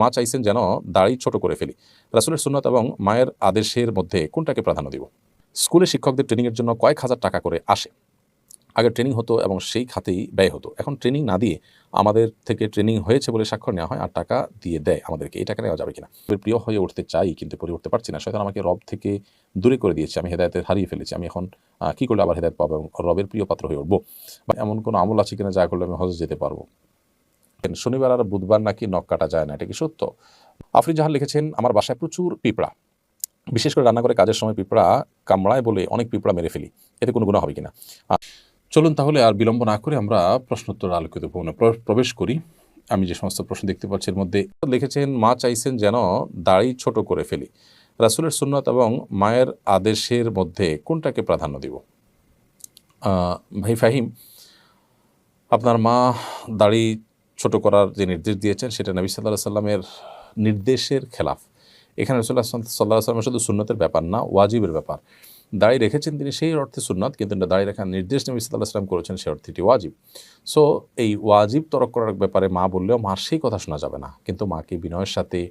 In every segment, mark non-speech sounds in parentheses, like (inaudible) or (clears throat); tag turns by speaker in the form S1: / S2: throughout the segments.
S1: মা চাইছেন যেন দাড়ি ছোট করে ফেলি। রাসুলের সুন্নত এবং মায়ের আদেশের মধ্যে কোনটাকে প্রাধান্য দিব? স্কুলে শিক্ষকদের ট্রেনিংয়ের জন্য কয়েক হাজার টাকা করে আসে। আগে ট্রেনিং হতো এবং সেই খাতেই ব্যয় হতো। এখন ট্রেনিং না দিয়ে আমাদের থেকে ট্রেনিং হয়েছে বলে স্বাক্ষর নেওয়া হয় আর টাকা দিয়ে দেয় আমাদেরকে। এই টাকা নেওয়া যাবে কিনা? প্রিয় হয়ে উঠতে চাই কিন্তু পরে উঠতে পারছি না। শয়তান আমাকে রব থেকে দূরে করে দিয়েছে। আমি হেদায়তে হারিয়ে ফেলেছি। আমি এখন কী করলে আবার হেদায়ত পাবো? এবং রবের প্রিয় পাত্র হয়ে উঠবো? বা এমন কোনো আমল আছে কিনা যা করলে আমি হজে যেতে পারব? শনিবার আর বুধবার নাকি নখ কাটা যায় না, এটা কি সত্য? আফরি জাহান লিখেছেন, আমার বাসায় প্রচুর পিঁপড়া। বিশেষ করে রান্না করে কাজের সময় পিঁপড়া কামড়ায় বলে অনেক পিঁপড়া মেরে ফেলি। এতে কোনো গুণা হবে কিনা? চলুন তাহলে আর বিলম্ব না করে আমরা প্রশ্নোত্তর আলোকিত ভবনে প্র- প্রবেশ করি। আমি যে সমস্ত প্রশ্ন দেখতে পাচ্ছি এর মধ্যে লিখেছেন, মা চাইছেন যেন দাড়ি ছোট করে ফেলি। রাসুলের সুন্নত এবং মায়ের আদেশের মধ্যে কোনটাকে প্রাধান্য দিব? ভাই ফাহিম, আপনার মা দাড়ি করার যে নির্দেশ দিয়েছেন, সেটা নবী সাল্লাহ সাল্লামের নির্দেশের খেলাফ। এখানে রসুল্লাহ সাল্লাহ সাল্লামের শুধু সুন্নতের ব্যাপার না, ওয়াজিবের ব্যাপার। দাড়ি রেখেছেন তিনি সেই অর্থে সুন্নত, কিন্তু দাড়ি রাখার নির্দেশ নবী সাল্লাহ সাল্লাম করেছেন সেই অর্থে এটি ওয়াজিব। সো, এই ওয়াজিব তরক করার ব্যাপারে মা বললেও মার সেই কথা শোনা যাবে না। কিন্তু মাকে বিনয়ের সাথে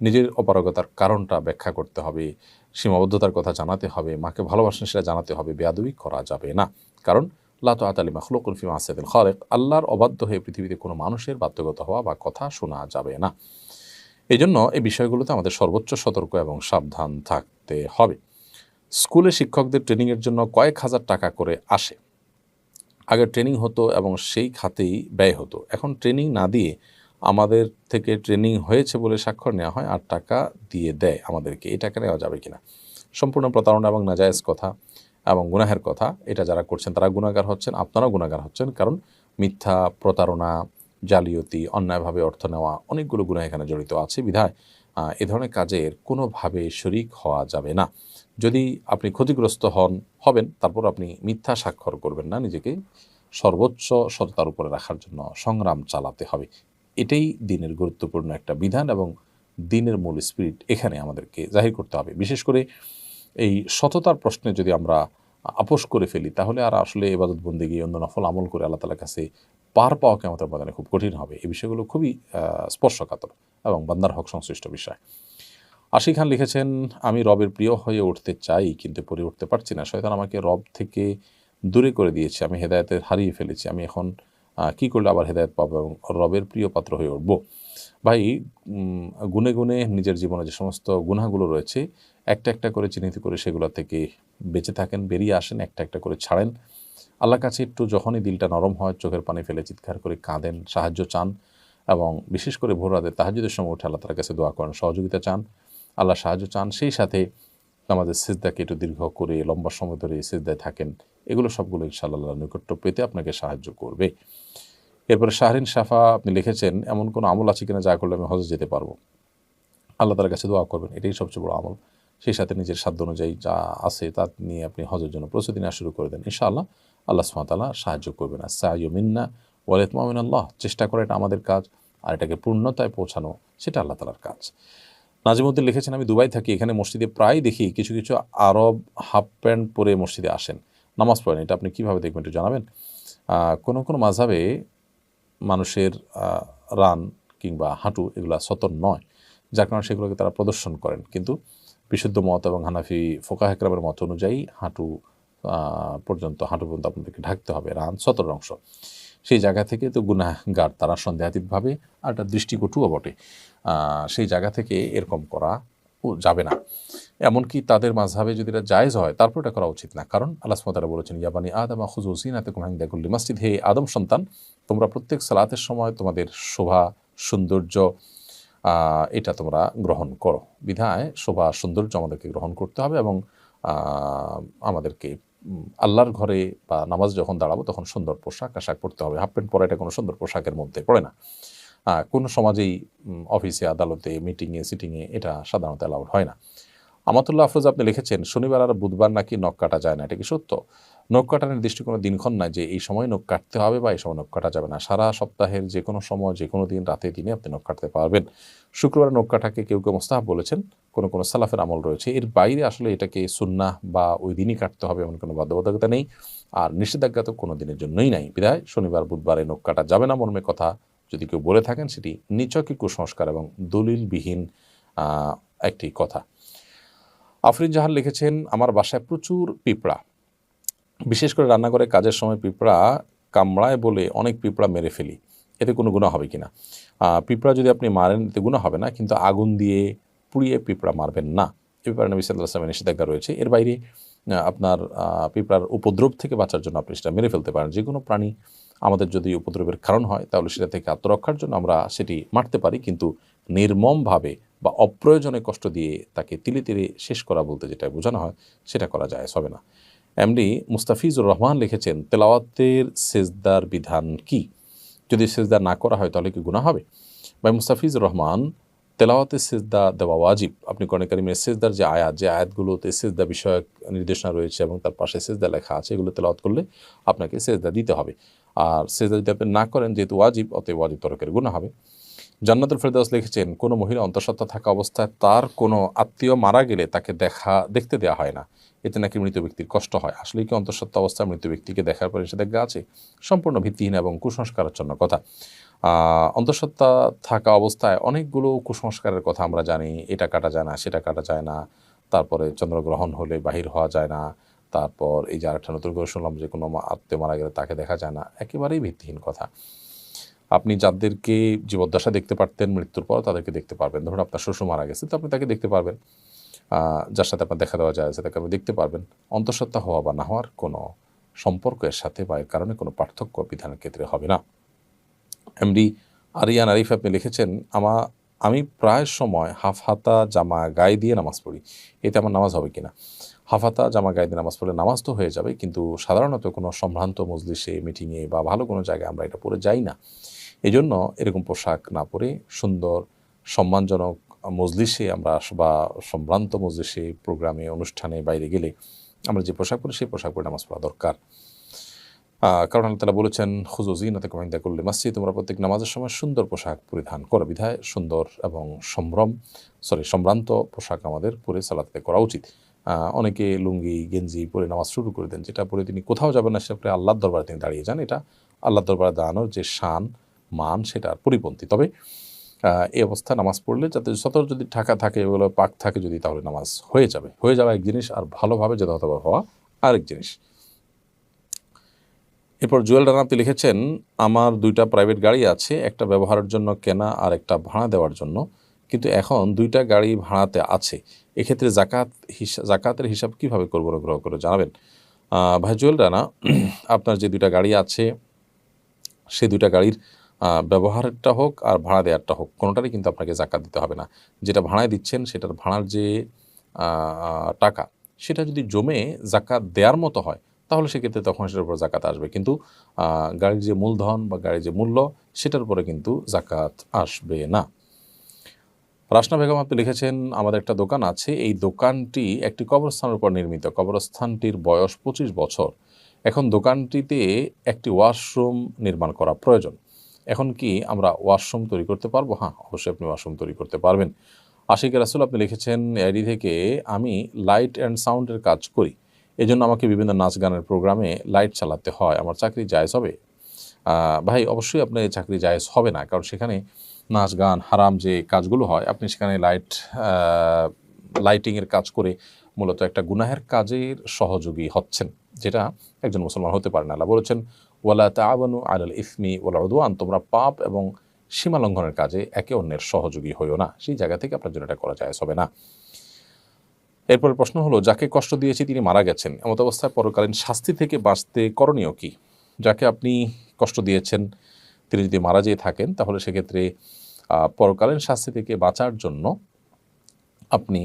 S1: নিজের অপারগতার কারণটা ব্যাখ্যা করতে হবে, সীমাবদ্ধতার কথা জানাতে হবে, মাকে ভালোবাসেন সেটা জানাতে হবে, বেয়াদবি করা যাবে না। কারণ লাত আতালি মাখলুকুল ফিমা আসাদুল খালেক। আল্লাহর অবাধ্য হয়ে পৃথিবীতে কোনো মানুষের বাধ্যগত হওয়া বা কথা শোনা যাবে না। এই জন্য এই বিষয়গুলোতে আমাদের সর্বোচ্চ সতর্ক এবং সাবধান থাকতে হবে। স্কুলে শিক্ষকদের ট্রেনিংয়ের জন্য কয়েক হাজার টাকা করে আসে। আগে ট্রেনিং হতো এবং সেই খাতেই ব্যয় হতো। এখন ট্রেনিং না দিয়ে আমাদের থেকে ট্রেনিং হয়েছে বলে স্বাক্ষর নেওয়া হয় আর টাকা দিয়ে দেয় আমাদেরকে। এই টাকা নেওয়া যাবে কিনা? সম্পূর্ণ প্রতারণা এবং নাজায়েজ কথা। এবং গুনাহের কথা, এটা যারা করছেন তারা গুণাগার হচ্ছেন, আপনারাও গুণাগার হচ্ছেন, কারণ মিথ্যা, প্রতারণা, জালিয়াতি, অন্যায়ভাবে অর্থ নেওয়া অনেকগুলো গুণা এখানে জড়িত আছে, বিধায় এ ধরনের কাজের কোনোভাবে শরিক হওয়া যাবে না। যদি আপনি ক্ষতিগ্রস্ত হন, হবেন, তারপর আপনি মিথ্যা স্বাক্ষর করবেন না, নিজেকে সর্বোচ্চ সততার উপরে রাখার জন্য সংগ্রাম চালাতে হবে। এটাই দিনের গুরুত্বপূর্ণ একটা বিধান এবং দিনের মূল স্পিরিট এখানে আমাদেরকে জাহির করতে হবে। বিশেষ করে এই সততার প্রশ্নে যদি আমরা আপোষ করে ফেলি, তাহলে আর আসলে এবাদত বন্দি গিয়ে অন্য নফল আমল করে আল্লাহ তালার কাছে পার পাওয়া কেমতের বাদানে খুব কঠিন হবে। এই বিষয়গুলো খুবই স্পর্শকাতর এবং বান্দার হক সংশ্লিষ্ট বিষয়। আশি খান লিখেছেন, আমি রবের প্রিয় হয়ে উঠতে চাই, কিন্তু পরে উঠতে পারছি না। শয়তান আমাকে রব থেকে দূরে করে দিয়েছে। আমি হেদায়তে হারিয়ে ফেলেছি। আমি এখন কি করলে আবার হেদায়ত পাবো এবং রবের প্রিয় পাত্র হয়ে উঠব? ভাই গুনে গুনে নিজের জীবনে যে সমস্ত গুনাহগুলো রয়েছে একটা একটা করে চিহ্নিত করে সেগুলো থেকে বেঁচে থাকেন, বেরিয়ে আসেন, একটা একটা করে ছাড়েন। আল্লাহর কাছে একটু যখনই দিলটা নরম হয়, চোখের পানি ফেলে চিৎকার করে কাঁদেন, সাহায্য চান এবং বিশেষ করে ভোর রাতে তাহাজুদের সময় উঠে আল্লাহ তার কাছে দোয়া করেন, সহযোগিতা চান, আল্লাহ সাহায্য চান, সেই সাথে আমাদের সিজদাকে একটু দীর্ঘ করে, লম্বা সময় ধরে সিজদায় থাকেন। এগুলো সবগুলো ইনশাআল্লাহ নৈকট্য পেতে আপনাকে সাহায্য করবে। এরপরে শাহরিন সাফা আপনি লিখেছেন, এমন কোনো আমল আছে কিনা যা করলে আমি হজে যেতে পারব? আল্লাহ তার কাছে দোয়া করবেন, এটাই সবচেয়ে বড় আমল। সেই সাথে নিজের সাধ্য অনুযায়ী যা আছে তা নিয়ে আপনি হজের জন্য প্রস্তুতি নেওয়া শুরু করে দেন, ইনশাআল্লাহ। আল্লাহ সুমাতাল্লাহ সাহায্য করবেন। আর সাহায্য মিন্না ওয়ালেতমামিন আল্লাহ। চেষ্টা করা এটা আমাদের কাজ আর এটাকে পূর্ণতায় পৌঁছানো, সেটা আল্লাহ তালার কাজ। নাজিমুদ্দিন লিখেছেন, আমি দুবাই থাকি, এখানে মসজিদে প্রায় দেখি কিছু কিছু আরব হাফ প্যান্ট পরে মসজিদে আসেন। নামাজ পড়েন, এটা আপনি কীভাবে দেখবেন একটু জানাবেন? কোনো কোনো মাঝাবে মানুষের রান কিংবা হাঁটু এগুলা সতর নয়, যার কারণে সেগুলোকে তারা প্রদর্শন করেন। কিন্তু বিশুদ্ধ মত এবং হানাফি ফোকা হেকরামের মত অনুযায়ী হাঁটু পর্যন্ত হাঁটু পর্যন্ত আপনাদেরকে ঢাকতে হবে রান সতর অংশ। সেই জায়গা থেকে তো গুনাহগার তারা সন্দেহাতীতভাবে আর একটা দৃষ্টিকটুও বটে। সেই জায়গা থেকে এরকম করা যাবে না। এমনকি তাদের মাঝহাবে যদি এটা জায়েজ হয়, তারপর এটা করা উচিত না। কারণ আল্লাহ সুমতারা বলেছেন ইয়াবানি আদমা খুজুসিনাতে কুমাহিন্দাকুল্লি মসজিদ। হে আদম সন্তান, তোমরা প্রত্যেক সালাতের সময় তোমাদের শোভা, সৌন্দর্য এটা তোমরা গ্রহণ করো। বিধায় শোভা সৌন্দর্য আমাদেরকে গ্রহণ করতে হবে এবং আমাদেরকে আল্লাহর ঘরে বা নামাজ যখন দাঁড়াবো তখন সুন্দর পোশাক, আশাক পড়তে হবে। হাফ প্যান্ট পরা এটা কোনো সুন্দর পোশাকের মধ্যে পড়ে না। কোনো সমাজেই অফিসে, আদালতে, মিটিংয়ে, সিটিংয়ে এটা সাধারণত অ্যালাউড হয় না। আমাতুল্লাহ আফরোজ আপনি লিখেছেন, শনিবার আর বুধবার নাকি নখ কাটা যায় না, এটা কি সত্য? নখ কাটার নির্দিষ্ট কোনো দিনক্ষণ নাই যে এই সময় নখ কাটতে হবে বা এই সময় নখ কাটা যাবে না। সারা সপ্তাহের যে কোনো সময়, যে কোনো দিন রাতে দিনে আপনি নখ কাটতে পারবেন। শুক্রবার নখ কাটাকে কেউ কেউ মোস্তাহাব বলেছেন, কোনো কোনো সালাফের আমল রয়েছে। এর বাইরে আসলে এটাকে সুন্নাহ বা ওই দিনই কাটতে হবে এমন কোনো বাধ্যবাধকতা নেই। আর নিষেধাজ্ঞা তো কোনো দিনের জন্যই নাই। বিধায় শনিবার, বুধবারে নখ কাটা যাবে না মর্মে কথা। যদি কেউ বলে থাকেন, সেটি নিচকি কুসংস্কার এবং দলিলবিহীন একটি কথা। আফরিন জাহান লিখেছেন, আমার বাসায় প্রচুর পিঁপড়া। বিশেষ করে রান্নাঘরে কাজের সময় পিঁপড়া কামড়ায় বলে অনেক পিঁপড়া মেরে ফেলি। এতে কোনো গুণা হবে কি না পিঁপড়া যদি আপনি মারেন, এতে গুণা হবে না, কিন্তু আগুন দিয়ে পুড়িয়ে পিঁপড়া মারবেন না। এ ব্যাপারে নবী সাল্লাহ আসলামের নিষেধাজ্ঞা রয়েছে। এর বাইরে আপনার পিঁপড়ার উপদ্রব থেকে বাঁচার জন্য আপনি সেটা মেরে ফেলতে পারেন। যে কোনো প্রাণী আমাদের যদি উপদ্রবের কারণ হয়, তাহলে সেটা থেকে আত্মরক্ষার জন্য আমরা সেটি মারতে পারি, কিন্তু নির্মমভাবে বা অপ্রয়োজনে কষ্ট দিয়ে তাকে তিলে তিলে শেষ করা বলতে যেটা বোঝানো হয়, সেটা করা যায়, হবে না। এমডি মুস্তাফিজুর রহমান লিখেছেন, তেলাওয়াতের সেজদার বিধান কি? যদি সেজদার না করা হয়, তাহলে কি গুণা হবে? ভাই, মুস্তাফিজুর রহমান তেলাওয়াতে সেজদা দেওয়া ওয়াজিব। আপনি কোরআন কারিমের সেজদার যে আয়াত, যে আয়াতগুলোতে সেজদা বিষয়ক নির্দেশনা রয়েছে এবং তার পাশে সেজদা লেখা আছে, এগুলো তেলাওয়াত করলে আপনাকে সেজদা দিতে হবে। আর সেজদা যদি আপনি না করেন, যেহেতু ওয়াজিব, অতএব ওয়াজিব তরকের গুণা হবে। জান্নাতুল ফেরদাউস লিখেছেন, কোনো মহিলা অন্তঃসত্ত্বা থাকা অবস্থায় তার কোনো আত্মীয় মারা গেলে তাকে দেখা, দেখতে দেওয়া হয় না। এতে নাকি মৃত ব্যক্তির কষ্ট হয়। আসলে কি অন্তঃসত্ত্বা অবস্থায় মৃত ব্যক্তিকে দেখার পর নিষেধাজ্ঞা আছে? সম্পূর্ণ ভিত্তিহীন এবং কুসংস্কারাচ্ছন্ন কথা। অন্তঃসত্ত্বা থাকা অবস্থায় অনেকগুলো কুসংস্কারের কথা আমরা জানি। এটা কাটা যায় না, সেটা কাটা যায় না। তারপরে চন্দ্রগ্রহণ হলে বাহির হওয়া যায় না। তারপর এই যে আরেকটা নতুন করে শুনলাম যে কোনো আত্মীয় মারা গেলে তাকে দেখা যায় না। একেবারেই ভিত্তিহীন কথা। আপনি যাদেরকে জীবদ্দশা দেখতে পারতেন, মৃত্যুর পর তাদেরকে দেখতে পারবেন। ধরুন আপনার শ্বশুর মারা গেছে, তো আপনি তাকে দেখতে পারবেন। যার সাথে আপনার দেখা দেওয়া যায় তাকে আপনি দেখতে পারবেন। অন্তঃসত্ত্বা হওয়া বা না হওয়ার কোনো সম্পর্ক এর সাথে বা এর কারণে কোনো পার্থক্য বিধানের ক্ষেত্রে হবে না। এমডি আরিয়ান আরিফ আপনি লিখেছেন, আমা, আমি প্রায় সময় হাফ হাতা জামা গায়ে দিয়ে নামাজ পড়ি। এতে আমার নামাজ হবে কিনা? হাফ হাতা জামা গায়ে দিয়ে নামাজ পড়লে নামাজ তো হয়ে যাবে, কিন্তু সাধারণত কোনো সম্ভ্রান্ত মজলিসে, মিটিংয়ে বা ভালো কোনো জায়গায় আমরা এটা পরে যাই না। এই জন্য এরকম পোশাক না পরে সুন্দর, সম্মানজনক মজলিসে আমরা বা সম্ভ্রান্ত মজলিসে, প্রোগ্রামে, অনুষ্ঠানে বাইরে গেলে আমরা যে পোশাক পরি, সেই পোশাক পরে নামাজ পড়া দরকার। কারণ আল্লাহ তালা বলেছেন হুজুজি নাতে কমিন্দা করলে মাসি তোমরা প্রত্যেক নামাজের সময় সুন্দর পোশাক পরিধান করো। বিধায় সুন্দর এবং সম্ভ্রম সরি সম্ভ্রান্ত পোশাক আমাদের পরে সালাতে করা উচিত। অনেকে লুঙ্গি, গেঞ্জি পরে নামাজ শুরু করে দেন, যেটা পরে তিনি কোথাও যাবেন না, সেটা পরে আল্লাহর দরবারে তিনি দাঁড়িয়ে যান। এটা আল্লাহর দরবারে দাঁড়ানোর যে শান, মান সেটার পরিপন্থী। তবে এই অবস্থা নামাজ পড়লে যাতে যত যদি ঢাকা থাকে, এগুলো পাক থাকে যদি, তাহলে নামাজ হয়ে যাবে। হয়ে যাওয়া এক জিনিস, আর ভালোভাবে যথাযথভাবে হওয়া আরেক জিনিস। এরপর জুয়েল রানাতে লিখেছেন, আমার দুইটা প্রাইভেট গাড়ি আছে, একটা ব্যবহারের জন্য কেনা আর একটা ভাড়া দেওয়ার জন্য। কিন্তু এখন দুইটা গাড়ি ভাড়াতে আছে। এক্ষেত্রে জাকাত হিসা, জাকাতের হিসাব কীভাবে করব অনুগ্রহ করে জানাবেন? ভাই জুয়েল রানা, (clears throat) আপনার যে দুইটা গাড়ি আছে, সে দুইটা গাড়ির ব্যবহারটা হোক আর ভাড়া দেওয়ারটা হোক, কোনোটারই কিন্তু আপনাকে জাকাত দিতে হবে না। যেটা ভাড়ায় দিচ্ছেন, সেটার ভাড়ার যে টাকা, সেটা যদি জমে জাকাত দেওয়ার মতো হয় তাহলে সেক্ষেত্রে তখন সেটার উপর জাকাত আসবে। কিন্তু গাড়ির যে মূলধন বা গাড়ির যে মূল্য, সেটার উপরে কিন্তু জাকাত আসবে না। রাসনা বেগম আপনি লিখেছেন, আমাদের একটা দোকান আছে। এই দোকানটি একটি কবরস্থানের উপর নির্মিত। কবরস্থানটির বয়স পঁচিশ বছর। এখন দোকানটিতে একটি ওয়াশরুম নির্মাণ করা প্রয়োজন। এখন কি আমরা ওয়াশরুম তৈরি করতে পারব? হ্যাঁ অবশ্যই আপনি ওয়াশরুম তৈরি করতে পারবেন। আশিক রাসুল আপনি লিখেছেন আইডি থেকে আমি লাইট অ্যান্ড সাউন্ডের কাজ করি। এজন্য আমাকে বিভিন্ন নাচ গানের প্রোগ্রামে লাইট চালাতে হয়। আমার চাকরি জায়জ হবে? ভাই, অবশ্যই আপনার চাকরি জায়েজ হবে না, কারণ সেখানে নাচ গান হারাম যে কাজগুলো হয়, আপনি সেখানে লাইট লাইটিংয়ের কাজ করে মূলত একটা গুনাহের কাজের সহযোগী হচ্ছেন, যেটা একজন মুসলমান হতে পারে না। আল্লাহ বলেছেন, ওয়ালা তাআবানু আলাল ইসমি ওয়াল উদওয়ান তোমরা পাপ এবং সীমা লঙ্ঘনের কাজে একে অন্যের সহযোগী হইও না। সেই জায়গা থেকে আপনার জন্য এটা করা জায়েজ হবে না। এরপর প্রশ্ন হলো, যাকে কষ্ট দিয়েছি তিনি মারা গেছেন। এমত অবস্থায় পরকালীন শাস্তি থেকে বাঁচতে করণীয় কি? যাকে আপনি কষ্ট দিয়েছেন, তিনি যদি মারা যেয়ে থাকেন, তাহলে সেক্ষেত্রে পরকালীন শাস্তি থেকে বাঁচার জন্য আপনি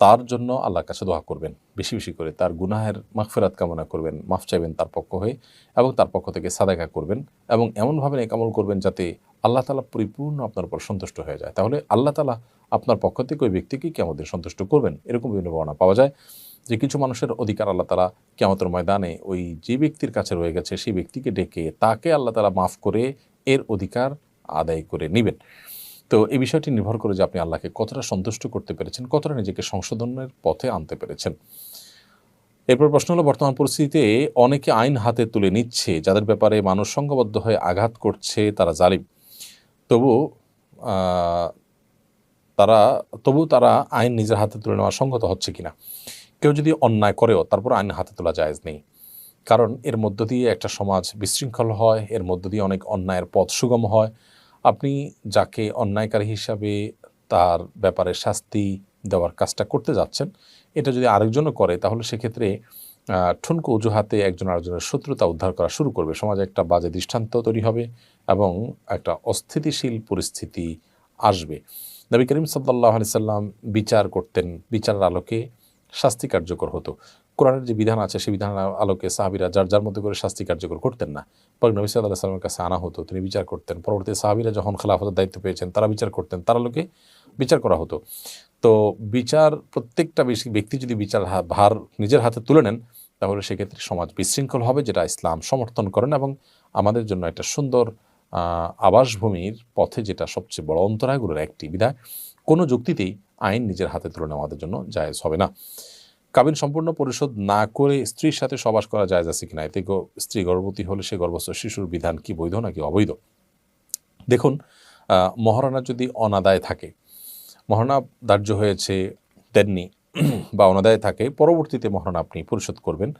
S1: তার জন্য আল্লাহর কাছে দোয়া করবেন। বেশি বেশি করে তার গুনাহের মাগফিরাত কামনা করবেন, মাফ চাইবেন তার পক্ষ হয়ে এবং তার পক্ষ থেকে সাদাকা করবেন এবং এমনভাবে নেকামল করবেন যাতে আল্লাহ তালা পরিপূর্ণ আপনার উপর সন্তুষ্ট হয়ে যায়। তাহলে আল্লাহ তালা আপনার পক্ষ থেকে ওই ব্যক্তিকে কেমন সন্তুষ্ট করবেন। এরকম বিভিন্ন বর্ণনা পাওয়া যায় যে কিছু মানুষের অধিকার আল্লাহ তালা কেমতের ময়দানে ওই যে ব্যক্তির কাছে রয়ে গেছে সেই ব্যক্তিকে ডেকে তাকে আল্লাহ তালা মাফ করে এর অধিকার আদায় করে নেবেন। তো এই বিষয়টি নির্ভর করে যে আপনি আল্লাহকে কতটা সন্তুষ্ট করতে পেরেছেন, কতটা নিজেকে সংশোধনের পথে আনতে পেরেছেন। এরপর প্রশ্ন হলো, বর্তমান পরিস্থিতিতে অনেকে আইন হাতে তুলে নিচ্ছে, যাদের ব্যাপারে মানুষ সংঘবদ্ধ হয়ে আঘাত করছে, তারা জালিম। তবু তারা তবু তারা আইন নিজের হাতে তুলে নেওয়া সঙ্গত হচ্ছে কিনা? কেউ যদি অন্যায় করেও তারপর আইন হাতে তোলা জায়েজ নেই। কারণ এর মধ্য দিয়ে একটা সমাজ বিশৃঙ্খল হয়, এর মধ্য দিয়ে অনেক অন্যায়ের পথ সুগম হয় আপনি যাকে অন্যায়কারী হিসাবে তার ব্যাপারে শাস্তি দেওয়ার কাজটা করতে যাচ্ছেন, এটা যদি আরেকজনও করে, তাহলে সেক্ষেত্রে ঠুনকো অজুহাতে একজন আরেকজনের শত্রুতা উদ্ধার করা শুরু করবে। সমাজে একটা বাজে দৃষ্টান্ত তৈরি হবে এবং একটা অস্থিতিশীল পরিস্থিতি আসবে। নবী করিম সাল্লাহ আলি সাল্লাম বিচার করতেন, বিচারের আলোকে শাস্তি কার্যকর হতো। কোরআনের যে বিধান আছে, সেই বিধানের আলোকে সাহাবিরা যার যার মধ্যে করে শাস্তি কার্যকর করতেন না। পরে নবী সাল্লাহ সাল্লামের কাছে আনা হতো, তিনি বিচার করতেন। পরবর্তী সাহাবিরা যখন খেলাফতের দায়িত্ব পেয়েছেন, তারা বিচার করতেন, তার আলোকে বিচার করা হতো। তো বিচার, প্রত্যেকটা ব্যক্তি যদি বিচার ভার নিজের হাতে তুলে নেন, তাহলে সেক্ষেত্রে সমাজ বিশৃঙ্খল হবে, যেটা ইসলাম সমর্থন করেন এবং আমাদের জন্য একটা সুন্দর আবাসভূমির পথে যেটা সবচেয়ে বড় অন্তরায়গুলোর একটি বিধায় কোনো যুক্তিতেই আইন নিজের হাতে তুলে নেওয়া আমাদের জন্য জায়েজ হবে না। কাবিন সম্পূর্ণ পরিশোধ না করে স্ত্রীর সাথে সবাস করা জায়েজ আছে কিনা? এতে স্ত্রী গর্ভবতী হলে সে গর্ভস্থ শিশুর বিধান কি বৈধ নাকি অবৈধ? দেখুন মহারণা যদি অনাদায় থাকে, মহারণা ধার্য হয়েছে দেননি, (clears throat) বা অনাদায় থাকে, পরবর্তীতে মহারণা আপনি পরিশোধ করবেন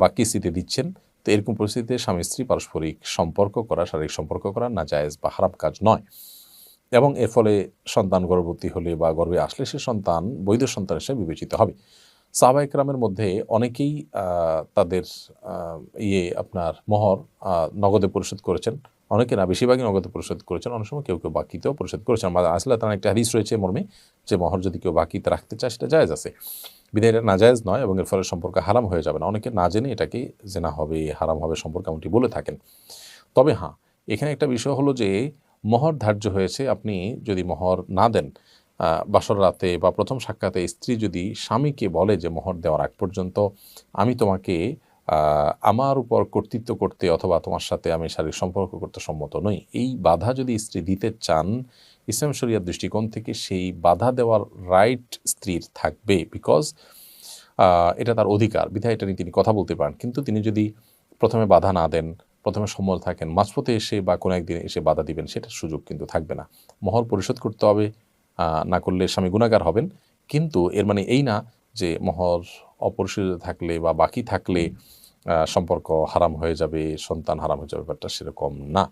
S1: বা কিস্তিতে দিচ্ছেন, তো এরকম পরিস্থিতিতে স্বামী স্ত্রী পারস্পরিক সম্পর্ক করা, শারীরিক সম্পর্ক করা না জায়েজ বা খারাপ কাজ নয়। এবং এর ফলে সন্তান গর্ভবতী হলে বা গর্ভে আসলে সে সন্তান, বৈধ সন্তান হিসেবে বিবেচিত হবে। সাহাবাহিক রামের মধ্যে অনেকেই তাদের ইয়ে আপনার মোহর নগদে পরিশোধ করেছেন। অনেকে না, বেশিরভাগই নগদে পরিশোধ করেছেন। অনেক সময় কেউ কেউ বাকিতেও পরিশোধ করেছেন। আমাদের আসলে তার একটা হাদিস রয়েছে মর্মে, যে মহর যদি কেউ বাকিতে রাখতে চায়, সেটা জায়েজ আছে। বিধায় এটা নাজায়েজ নয় এবং এর ফলে সম্পর্ক হারাম হয়ে যাবে না। অনেকে না জেনে এটাকে জেনা হবে, হারাম হবে সম্পর্ক এমনটি বলে থাকেন। তবে হ্যাঁ এখানে একটা বিষয় হলো যে, মহর ধার্য হয়েছে, আপনি যদি মহর না দেন বাসর রাতে বা প্রথম সাক্ষাতে স্ত্রী যদি স্বামীকে বলে যে মোহর দেওয়ার আগ পর্যন্ত, আমি তোমাকে আমার উপর কর্তৃত্ব করতে অথবা তোমার সাথে আমি শারীরিক সম্পর্ক করতে সম্মত নই। এই বাধা যদি স্ত্রী দিতে চান, ইসলাম শরিয়ার দৃষ্টিকোণ থেকে সেই বাধা দেওয়ার রাইট স্ত্রীর থাকবে বিকজ এটা তার অধিকার। বিধায় এটা নিয়ে তিনি কথা বলতে পারেন। কিন্তু তিনি যদি প্রথমে বাধা না দেন, প্রথমে সম্মত থাকেন, মাঝপথে এসে বা কোনো একদিন এসে বাধা দিবেন, সেটার সুযোগ কিন্তু থাকবে না। মহর পরিশোধ করতে হবে না করলে স্বামী গুণাগার হবেন। কিন্তু এর মানে এই না যে মহর অপরিশোধিত থাকলে বা বাকি থাকলে সম্পর্ক হারাম হয়ে যাবে, সন্তান হারাম হয়ে যাবে, ব্যাপারটা সেরকম না।